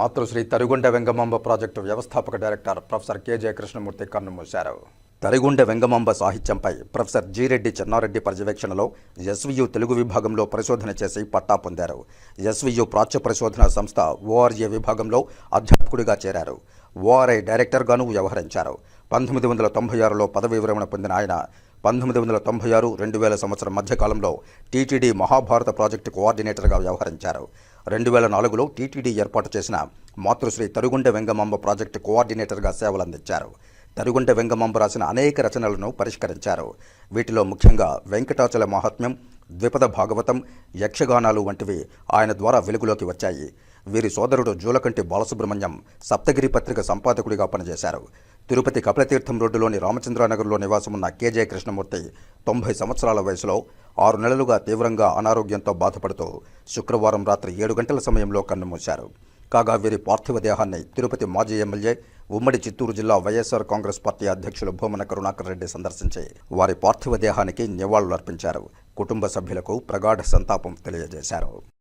మాతృశ్రీ Tarigonda Vengamamba project వ్యవస్థాపక director professor కెజే Krishnamurthy కన్నుమూశారు తరిగుండ వెంగమాంబ సాహిత్యంపై ప్రొఫెసర్ జిరెడ్డి చెన్నారెడ్డి పర్యవేక్షణలో ఎస్వియు తెలుగు విభాగంలో పరిశోధన చేసి పట్టా పొందారు. ఎస్వియు ప్రాచ్య పరిశోధన సంస్థ ఓఆర్ఏ విభాగంలో అధ్యాపకుడిగా చేరారు. ఓఆర్ఐ డైరెక్టర్గాను వ్యవహరించారు. పంతొమ్మిది వందల తొంభై ఆరులో పదవి విరమణ పొందిన ఆయన పంతొమ్మిది వందల తొంభై ఆరు రెండు వేల సంవత్సరం మధ్యకాలంలో టీటీడీ మహాభారత ప్రాజెక్టు కోఆర్డినేటర్గా వ్యవహరించారు. రెండు వేల నాలుగులో టీటీడీ ఏర్పాటు చేసిన మాతృశ్రీ తరుగుండ వెంగమాంబ ప్రాజెక్టు కోఆర్డినేటర్గా సేవలందించారు. తరుగుంట వెంగమాంబ రాసిన అనేక రచనలను పరిష్కరించారు. వీటిలో ముఖ్యంగా వెంకటాచల మహాత్మ్యం ద్విపద భాగవతం యక్షగానాలు వంటివి ఆయన ద్వారా వెలుగులోకి వచ్చాయి. వీరి సోదరుడు జూలకంటి బాలసుబ్రహ్మణ్యం సప్తగిరి పత్రిక సంపాదకుడిగా పనిచేశారు. తిరుపతి కపిలతీర్థం రోడ్డులోని రామచంద్రనగర్లో నివాసమున్న కేజే కృష్ణమూర్తి తొంభై సంవత్సరాల వయసులో ఆరు నెలలుగా తీవ్రంగా అనారోగ్యంతో బాధపడుతూ శుక్రవారం రాత్రి ఏడు గంటల సమయంలో కన్నుమూశారు. కాగా వీరి పార్థివ దేహాన్ని తిరుపతి మాజీ ఎమ్మెల్యే ఉమ్మడి చిత్తూరు జిల్లా వైఎస్ఆర్ కాంగ్రెస్ పార్టీ అధ్యక్షులు భూమన కరుణాకర్ రెడ్డి సందర్శించి వారి పార్థివ దేహానికి నివాళులర్పించారు. కుటుంబ సభ్యులకు ప్రగాఢ సంతాపం తెలియజేశారు.